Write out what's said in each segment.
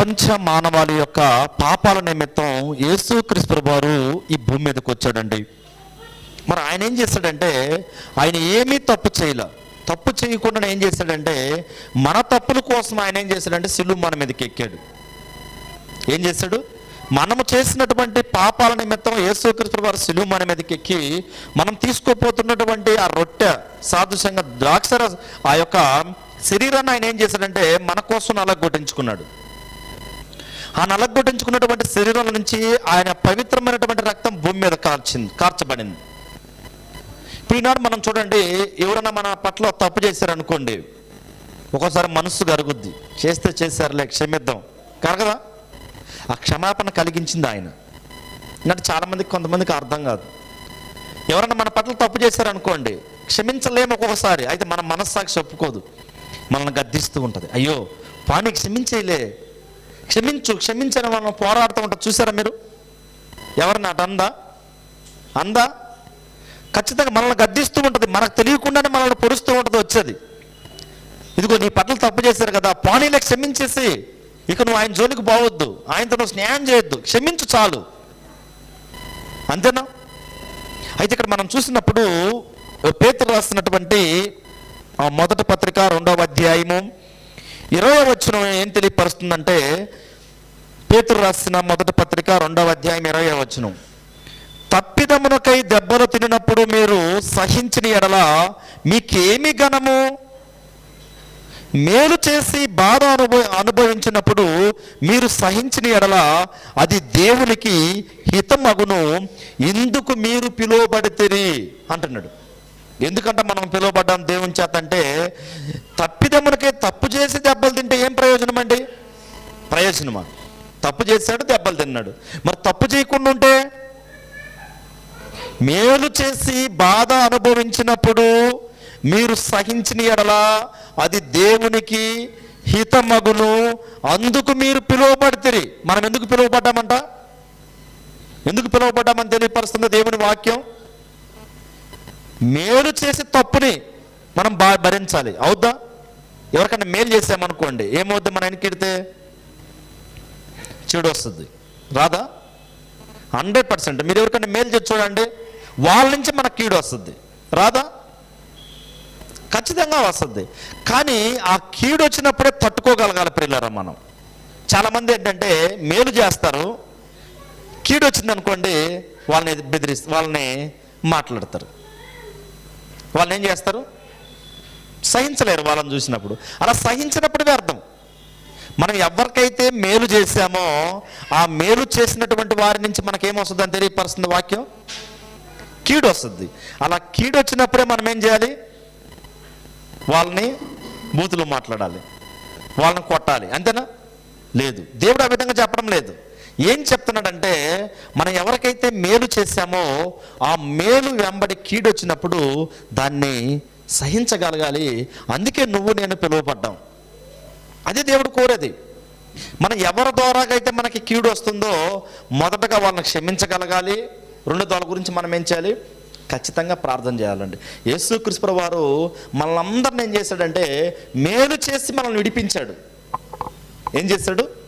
ప్రపంచ మానవాళి యొక్క పాపాల నిమిత్తం యేసు వారు ఈ భూమి మీదకి వచ్చాడండి. మరి ఆయన ఏం చేశాడంటే ఆయన ఏమీ తప్పు చేయలే. తప్పు చేయకుండా ఏం చేశాడంటే మన తప్పుల కోసం ఆయన ఏం చేశాడంటే సిలువు మన మీదకి ఎక్కాడు. ఏం చేశాడు మనము చేసినటువంటి పాపాల నిమిత్తం యేసుక్రీస్తు వారు సిలువు మన మీదకి ఎక్కి మనం తీసుకోపోతున్నటువంటి ఆ రొట్టె సాదృశ్యంగా ద్రాక్షర ఆ యొక్క శరీరాన్ని ఆయన ఏం చేశాడంటే మన కోసం నలగొట్టించుకున్నాడు ఆ నలగొట్టించుకున్నటువంటి శరీరం నుంచి ఆయన పవిత్రమైనటువంటి రక్తం భూమి మీద కార్చింది కార్చబడింది. ఇప్పుడు ఈనాడు మనం చూడండి ఎవరైనా మన పట్ల తప్పు చేశారనుకోండి ఒక్కోసారి మనస్సు కరుగుద్ది. చేస్తే చేశారులే క్షమిద్దాం. కరగదా? ఆ క్షమాపణ కలిగించింది ఆయన. అంటే చాలామందికి కొంతమందికి అర్థం కాదు. ఎవరైనా మన పట్ల తప్పు చేశారనుకోండి క్షమించలేము ఒక్కొక్కసారి అయితే మన మనస్సాక్షి ఒప్పుకోదు. మనల్ని గద్దిస్తూ ఉంటుంది. అయ్యో పాని క్షమించేలే క్షమించు క్షమించని వాళ్ళని పోరాడుతూ ఉంటారు. చూసారా మీరు? ఎవరిని? అటు అందా? అందా? ఖచ్చితంగా మనల్ని గద్దిస్తూ ఉంటుంది. మనకు తెలియకుండానే మనల్ని పొడుస్తూ ఉంటుంది వచ్చేది. ఇదిగో నీ పట్ల తప్పు చేశారు కదా. పానీలే క్షమించేసి ఇక నువ్వు ఆయన జోలికి పోవద్దు. ఆయనతో నువ్వు స్నేహం చేయొద్దు. క్షమించు చాలు. అంతేనా? అయితే ఇక్కడ మనం చూసినప్పుడు పేతులు రాస్తున్నటువంటి మొదటి పత్రిక రెండవ అధ్యాయము ఇరవై వచ్చిన ఏం తెలియపరుస్తుందంటే పేతురు రాసిన మొదటి పత్రిక రెండవ అధ్యాయం ఇరవై వచనం. తప్పిదమునకై దెబ్బలు తినినప్పుడు మీరు సహించిన ఎడల మీకేమి గణము మేలు చేసి బాధ అనుభవ అనుభవించినప్పుడు మీరు సహించిన ఎడల అది దేవునికి హితమగును. ఇందుకు మీరు పిలువబడితిరి అంటున్నాడు. ఎందుకంటే మనం పిలువబడ్డాం దేవుని చేత అంటే తప్పిదమునకే తప్పు చేసి దెబ్బలు తింటే ఏం ప్రయోజనం అండి? ప్రయోజనమా? తప్పు చేశాడు దెబ్బలు తిన్నాడు. మరి తప్పు చేయకుండా ఉంటే? మేలు చేసి బాధ అనుభవించినప్పుడు మీరు సహించిన ఎడల అది దేవునికి హితమగును. అందుకు మీరు పిలువబడితే మనం ఎందుకు పిలువబడ్డామంట? ఎందుకు పిలువబడ్డామని తెలియపరుస్తుంది దేవుని వాక్యం? మేలు చేసే తప్పుని మనం బా భరించాలి. అవుద్దా? ఎవరికైనా మేలు చేసామనుకోండి ఏమవుద్ది మన వెనకెడితే? చెడు వస్తుంది రాదా? Hundred percent. మీరు ఎవరికైనా మేలు చేసి చూడండి వాళ్ళ నుంచి మనకు కీడు వస్తుంది. రాదా? ఖచ్చితంగా వస్తుంది. కానీ ఆ కీడు వచ్చినప్పుడే తట్టుకోగలగాలి పిల్లరా మనం. చాలామంది ఏంటంటే మేలు చేస్తారు కీడు వచ్చిందనుకోండి వాళ్ళని బెదిరిస్తారు వాళ్ళని మాట్లాడతారు. వాళ్ళు ఏం చేస్తారు? సహించలేరు వాళ్ళని చూసినప్పుడు. అలా సహించినప్పుడే అర్థం. మనం ఎవరికైతే మేలు చేశామో ఆ మేలు చేసినటువంటి వారి నుంచి మనకేమొస్తుందని తెలియపరుస్తుంది వాక్యం? కీడు వస్తుంది అలా కీడు వచ్చినప్పుడే మనం ఏం చేయాలి? వాళ్ళని బూతులు మాట్లాడాలి. వాళ్ళని కొట్టాలి. అంతేనా? లేదు. దేవుడు ఆ విధంగా చెప్పడం లేదు. ఏం చెప్తున్నాడంటే మనం ఎవరికైతే మేలు చేశామో ఆ మేలు వెంబడి కీడు వచ్చినప్పుడు దాన్ని సహించగలగాలి. అందుకే నువ్వు నేను పిలువపడ్డాం అది దేవుడు కోరేది. మనం ఎవరి ద్వారాగైతే మనకి కీడు వస్తుందో మొదటగా వాళ్ళని క్షమించగలగాలి. రెండు దాని గురించి మనం ఏం చేయాలి? ఖచ్చితంగా ప్రార్థన చేయాలండి. యేసు క్రిస్పర వారు మనల్ని ఏం చేశాడంటే మేలు చేసి మనల్ని విడిపించాడు. ఏం చేశాడు?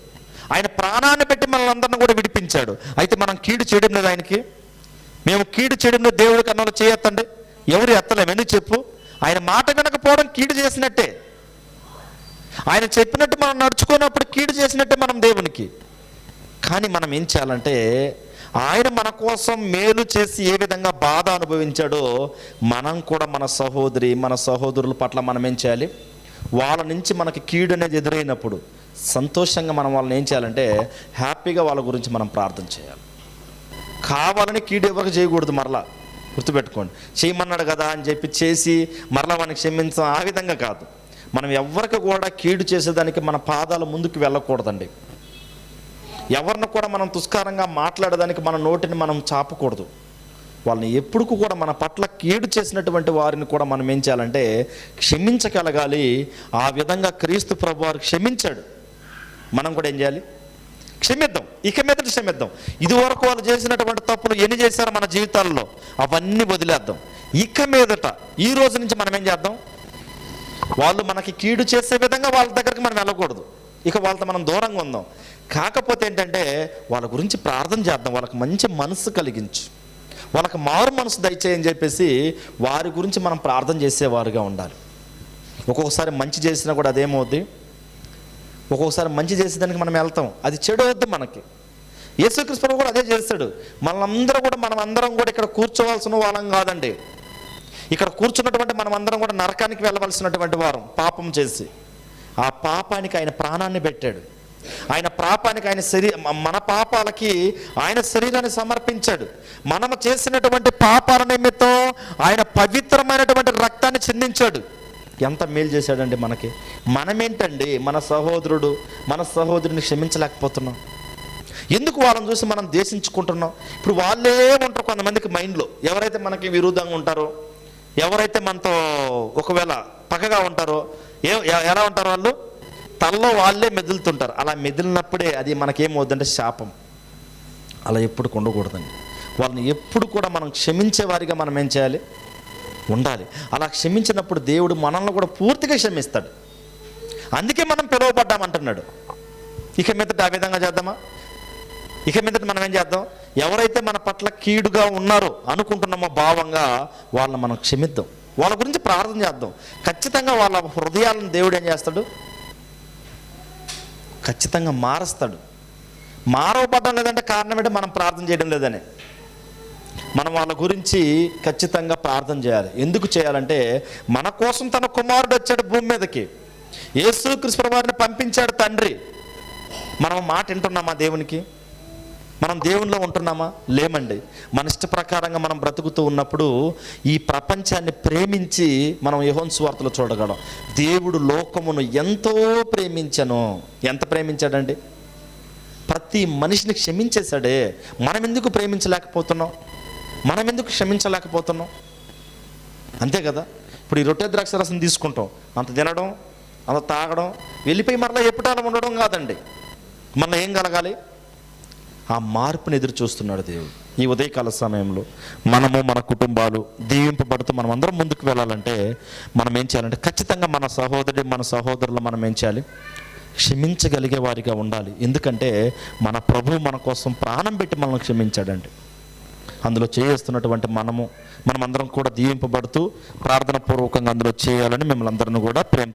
ప్రాణాన్ని పెట్టి మనల్ని అందరిని కూడా విడిపించాడు. అయితే మనం కీడు చేయడం లేదు ఆయనకి. మేము కీడు చేయడంలో దేవుడి కన్నాలో చేయొత్తండి ఎవరు ఎత్తలేం ఎందుకు చెప్పు? ఆయన మాట వినకపోవడం కీడు చేసినట్టే. ఆయన చెప్పినట్టు మనం నడుచుకున్నప్పుడు కీడు చేసినట్టే మనం దేవునికి. కానీ మనం ఏం చేయాలంటే ఆయన మన కోసం మేలు చేసి ఏ విధంగా బాధ అనుభవించాడో మనం కూడా మన సహోదరి మన సహోదరుల పట్ల మనం ఏం చేయాలి? వాళ్ళ నుంచి మనకి కీడు అనేది ఎదురైనప్పుడు సంతోషంగా మనం వాళ్ళని ఏం చేయాలంటే హ్యాపీగా వాళ్ళ గురించి మనం ప్రార్థన చేయాలి. కావాలని కీడు చేయకూడదు మరలా. గుర్తుపెట్టుకోండి. చేయమన్నాడు కదా అని చెప్పి చేసి మరలా వానికి క్షమించం ఆ విధంగా కాదు. మనం ఎవరికి కూడా కీడు చేసేదానికి మన పాదాల ముందుకు వెళ్ళకూడదండి. ఎవరిని కూడా మనం తుస్కారంగా మాట్లాడడానికి మన నోటిని మనం చాపకూడదు. వాళ్ళని ఎప్పుడు కూడా మన పట్ల కీడు చేసినటువంటి వారిని కూడా మనం ఏం చేయాలంటే క్షమించగలగాలి. ఆ విధంగా క్రీస్తు ప్రభు వారు క్షమించాడు. మనం కూడా ఏం చేయాలి? క్షమిద్దాం. ఇక మీదట క్షమిద్దాం. ఇదివరకు వాళ్ళు చేసినటువంటి తప్పులు ఎన్ని చేశారో మన జీవితాల్లో? అవన్నీ వదిలేద్దాం. ఇక మీదట ఈ రోజు నుంచి మనం ఏం చేద్దాం? వాళ్ళు మనకి కీడు చేసే విధంగా వాళ్ళ దగ్గరికి మనం వెళ్ళకూడదు. ఇక వాళ్ళతో మనం దూరంగా ఉందాం. కాకపోతే ఏంటంటే వాళ్ళ గురించి ప్రార్థన చేద్దాం. వాళ్ళకి మంచి మనసు కలిగించు. వాళ్ళకి మారు మనసు దయచేయని చెప్పేసి వారి గురించి మనం ప్రార్థన చేసేవారుగా ఉండాలి. ఒక్కొక్కసారి మంచి చేసినా కూడా అదేమవుద్ది? ఒక్కొక్కసారి మంచి చేసేదానికి మనం వెళ్తాం. అది చెడు వద్దు మనకి. యేసుక్రీస్తు కూడా అదే చేస్తాడు. మనందరం కూడా మనం అందరం కూడా ఇక్కడ కూర్చోవలసిన వాళ్ళం కాదండి. ఇక్కడ కూర్చున్నటువంటి మనం అందరం కూడా నరకానికి వెళ్ళవలసినటువంటి వారం పాపం చేసి. ఆ పాపానికి ఆయన ప్రాణాన్ని పెట్టాడు. ఆయన పాపానికి ఆయన శరీర మన పాపాలకి ఆయన శరీరాన్ని సమర్పించాడు. మనము చేసినటువంటి పాపాల నిమిత్తం ఆయన పవిత్రమైనటువంటి రక్తాన్ని చెందించాడు. ఎంత మేలు చేశాడండి మనకి. మనమేంటండి? మన సహోదరుడు మన సహోదరుని క్షమించలేకపోతున్నాం. ఎందుకు వాళ్ళని చూసి మనం దేశించుకుంటున్నాం ఇప్పుడు వాళ్ళే ఉంటారు కొంతమందికి మైండ్లో. ఎవరైతే మనకి విరుద్ధంగా ఉంటారో ఎవరైతే మనతో ఒకవేళ పక్కగా ఉంటారో ఏ ఎలా ఉంటారు వాళ్ళు? తలలో వాళ్ళే మెదులుతుంటారు. అలా మెదిలినప్పుడే అది మనకేమవుద్దంటే శాపం. అలా ఎప్పుడు ఉండకూడదండి వాళ్ళని ఎప్పుడు కూడా మనం క్షమించే వారిగా మనం ఏం చేయాలి? ఉండాలి. అలా క్షమించినప్పుడు దేవుడు మనల్ని కూడా పూర్తిగా క్షమిస్తాడు. అందుకే మనం పిలువబడ్డామంటున్నాడు. ఇక మీదట ఆ విధంగా చేద్దామా? ఇక మీదట మనం ఏం చేద్దాం? ఎవరైతే మన పట్ల కీడుగా ఉన్నారో అనుకుంటున్నామో భావంగా వాళ్ళని మనం క్షమిద్దాం. వాళ్ళ గురించి ప్రార్థన చేద్దాం. ఖచ్చితంగా వాళ్ళ హృదయాలను దేవుడు ఏం చేస్తాడు? ఖచ్చితంగా మారుస్తాడు. మారవబడ్డం లేదంటే కారణం ఏంటంటే మనం ప్రార్థన చేయడం లేదనే. మనం వాళ్ళ గురించి ఖచ్చితంగా ప్రార్థన చేయాలి. ఎందుకు చేయాలంటే మన కోసం తన కుమారుడు వచ్చాడు భూమి మీదకి. యేసు కృష్ణవారిని పంపించాడు తండ్రి. మనం మాట వింటున్నామా దేవునికి? మనం దేవునిలో ఉంటున్నామా? లేమండి. మన ఇష్ట ప్రకారంగా మనం బ్రతుకుతూ ఉన్నప్పుడు ఈ ప్రపంచాన్ని ప్రేమించి మనం యెహోను వార్తలు చూడగలం. దేవుడు లోకమును ఎంతో ప్రేమించను. ఎంత ప్రేమించాడండి? ప్రతి మనిషిని క్షమించేశాడే. మనం ఎందుకు ప్రేమించలేకపోతున్నాం? మనం ఎందుకు క్షమించలేకపోతున్నాం? అంతే కదా? ఇప్పుడు ఈ రొట్టె ద్రాక్ష రసం తీసుకుంటాం. అంత తినడం అంత తాగడం వెళ్ళిపోయి మరలా ఎప్పుడైనా ఉండడం కాదండి. మన ఏం కలగాలి? ఆ మార్పుని ఎదురు చూస్తున్నాడు దేవుడు. ఈ ఉదయకాల సమయంలో మనము మన కుటుంబాలు దీవింపబడుతూ మనం అందరం ముందుకు వెళ్ళాలంటే మనం ఏం చేయాలంటే ఖచ్చితంగా మన సహోదరుడు మన సహోదరులు మనం ఏం చేయాలి? క్షమించగలిగే వారిగా ఉండాలి. ఎందుకంటే మన ప్రభువు మన కోసం ప్రాణం పెట్టి మనల్ని క్షమించాడండి. అందులో చేస్తున్నటువంటి మనము మనమందరం కూడా దీవింపబడుతూ ప్రార్థన పూర్వకంగా అందులో చేయాలని మిమ్మల్ని అందరిని కూడా ప్రేమ